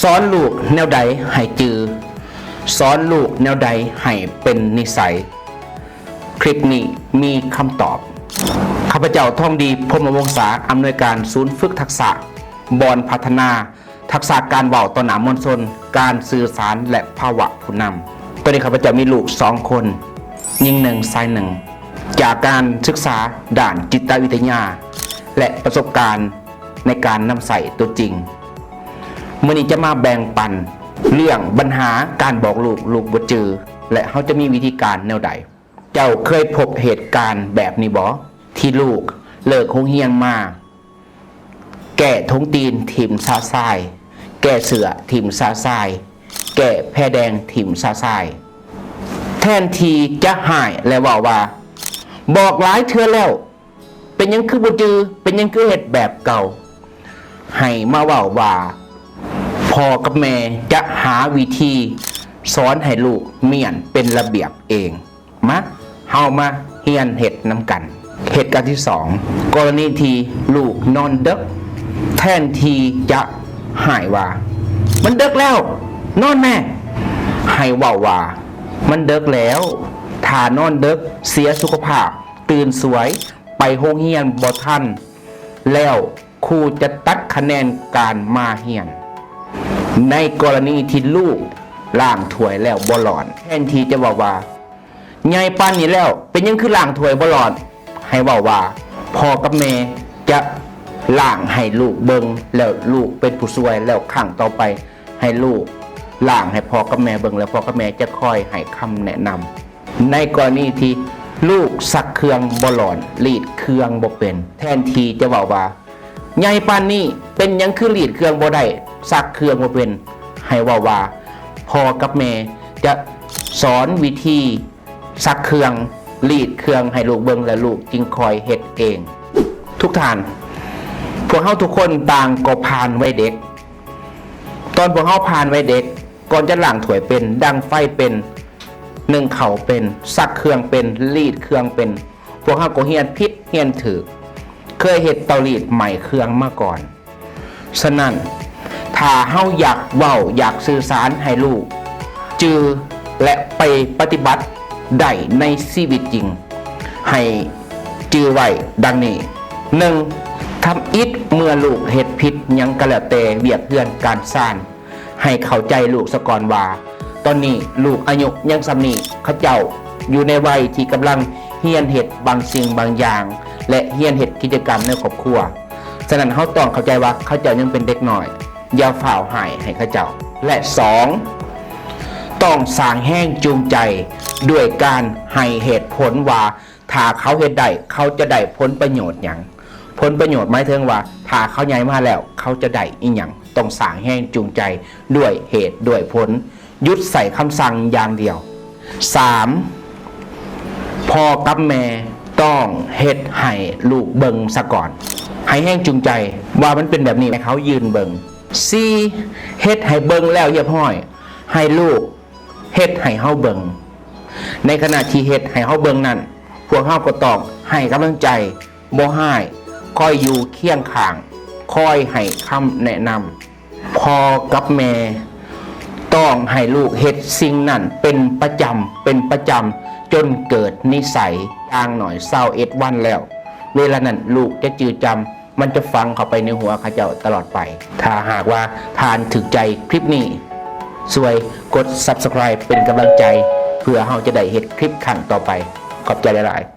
สอนลูกแนวใดให้จือสอนลูกแนวใดให้เป็นนิสัย คลิปนี้มีคำตอบ ข้าพเจ้าท่องดีพรมวงศาอำนวยการศูนย์ฝึกทักษะ บอนพัฒนา ทักษะการเบาต่อหนามมวลชนการสื่อสารและภาวะผู้นำตอนนี้ข้าพเจ้ามีลูกสองคนยิงหนึ่งชายหนึ่งจากการศึกษาด่านจิตวิทยา และประสบการณ์ในการนำใส่ตัวจริง มื่อนี้จะมาแบ่งปันเรื่องปัญหาการบอกลูกลูกบ่จือ และเขาจะมีวิธีการแนวใด เจ้าเคยพบเหตุการณ์แบบนี้บ่ที่ลูกเลิกโรงเรียนมา แก่ทงตีนถิ่มซาซาย แก่เสือถิ่มซาซาย แก่แพแดงถิ่มซาซาย แทนทีจะหายและว่าว่า บอกหลายเทื่อแล้ว เป็นยังคือบ่จือ เป็นยังคือเหตุแบบเก่า ให้มาว่าว่า พ่อกับแม่จะหาวิธีสอนให้ลูกเมียนเป็นระเบียบเองมาเฮามาเฮียนเห็ดน้ำกัน เหตุการณ์ที่สองกรณีที่ลูกนอนเดึกแทนที่จะหายว่า มันเดึกแล้ว นอนแม่ให้ว่าว่า มันเดึกแล้วถ้านอนเดึกเสียสุขภาพ ตื่นสวยไปโรงเรียนบ่ทันแล้วครูจะตัดคะแนนการมาเฮียน ในกรณีที่ลูกล่างถวยแล้วบ่หลอนแทนทีจะบอกว่าใหญ่ปานนี้แล้ว เป็นยังคือล่างถวยบ่หลอน ให้บอกว่าพ่อกับแม่จะล่างให้ลูกเบิงแล้วลูกเป็นผู้ช่วยแล้วขังต่อไปให้ลูกล่างให้พ่อกับแม่เบิงแล้วพ่อกับแม่จะคอยให้คำแนะนำในกรณีที่ลูกสักเครื่องบ่หลอนรีดเครื่องบ่เป็น แทนทีจะบอกว่าใหญ่ปานนี้เป็นยังคือหลีดเครื่องบ่ได้ ซักเครื่องบ่เป็นให้ว่าว่าพอกับแม่จะสอนวิธีซักเครื่องหลีดเครื่องให้ลูกเบิงและลูกจึงคอยเฮ็ดเอง ทุกท่าน พวกเฮาทุกคนต่างก็ผ่านไว้เด็ก ตอนพวกเฮาผ่านไว้เด็ก ก่อนจะหล้างถวยเป็น ดังไฟเป็นหนึ่งเข่าเป็นซักเครื่องเป็นรีดเครื่องเป็น พวกเฮาก็เฮียนพิษเฮียนถือ เคยเห็ดเตาลีดใหม่เครื่องมาก่อน ฉะนั้น ถ้าเฮาอยากเว้าอยากสื่อสารให้ลูก จือและไปปฏิบัติได้ในชีวิตจริง ให้จือไว้ดังนี้หนึ่งทำอิดเมื่อลูกเห็ดผิดยังกระแล้วแต่เบียดเพื่อนการสร้างให้เข้าใจลูกสก่อนว่าตอนนี้ลูกอายุยังสำนีเขาเจ้าอยู่ในวัยที่กำลังเฮียนเห็ดบางสิ่งบางอย่าง และเฮียนเห็ดกิจกรรมในครอบครัวฉะนั้นเขาต้องเข้าใจว่าเขาเจ้ายังเป็นเด็กหน่อย อย่าฝ่าวหายให้เขาเจ้า และสองต้องสางแห้งจูงใจด้วยการให้เหตุผลว่าถ้าเขาเฮ็ดได้เขาจะได้ผลประโยชน์อย่างผลประโยชน์หมายถึงว่าถ้าเขาใหญ่มาแล้ว เขาจะได้อีหยังต้องสางแห้งจูงใจด้วยเหตุด้วยผล ยุดใส่คำสั่งอย่างเดียว 3. พ่อกับแม่ต้องเฮ็ดให้ลูกเบิงซะก่อน ให้แห้งจูงใจว่ามันเป็นแบบนี้ให้เขายืนเบิง 4. เฮ็ดให้เบิงแล้วเรียบร้อย ให้ลูกเฮ็ดให้เฮาเบิงในขณะที่เฮ็ดให้เฮาเบิงนั้น พวกเฮาก็ต้องให้กำลังใจบ่ให้คอยอยู่เคียงข้างคอยให้คำแนะนำพอกับแม่ต้องให้ลูกเฮ็ดสิ่งนั้นเป็นประจำเป็นประจำจนเกิดนิสัยอย่างหน่อยเศร้าเอ็ดวันแล้ว เวลานั้นลูกจะจืดจำ มันจะฟังเข้าไปในหัวข้าเจ้าตลอดไป ถ้าหากว่าทานถึกใจคลิปนี้ สวยกด subscribe เป็นกำลังใจ เพื่อเราจะได้เห็นคลิปขั้งต่อไป ขอบใจหลายๆ